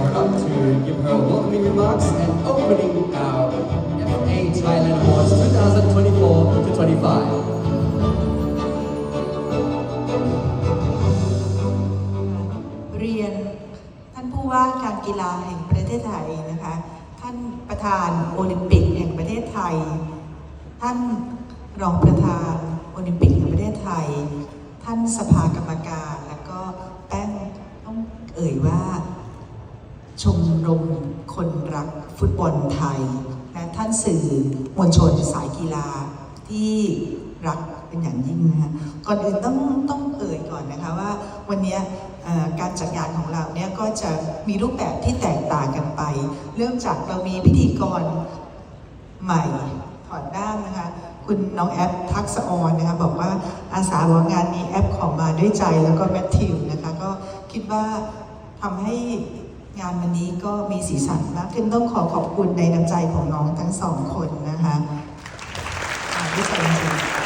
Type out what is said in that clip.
her welcoming remarks and opening our FA Thailand Awards 2024 to 25. เรียนท่านผู้ว่าการกีฬาแห่งประเทศไทยนะคะ ท่านประธานโอลิมปิกแห่งประเทศไทย ท่านรองประธานโอลิมปิกแห่งประเทศไทย ท่านสภากรรมการ แล้วก็แป้งต้องเอ่ยว่า ชมรมคนรักฟุตบอลไทย และท่านสื่อมวลชนสายกีฬาที่รักเป็นอย่างยิ่งนะคะก่อนอื่นต้องต้องเอ่ยก่อนนะคะว่าวันนี้การจัดงานของเราเนี่ยก็จะมีรูปแบบที่แตกต่างกันไป เริ่มจากเรามีพิธีกรใหม่ถอดด้ามนะคะคุณน้องแอปทักษออนนะคะบอกว่าอาสาว่างานนี้แอปขอมาด้วยใจแล้วก็แมทธิวนะคะก็คิดว่าทำให้ งานวันนี้ก็มีสีสันมากขึ้นต้องขอขอบคุณในน้ำใจของน้องทั้งสองคนนะคะที่สนใจ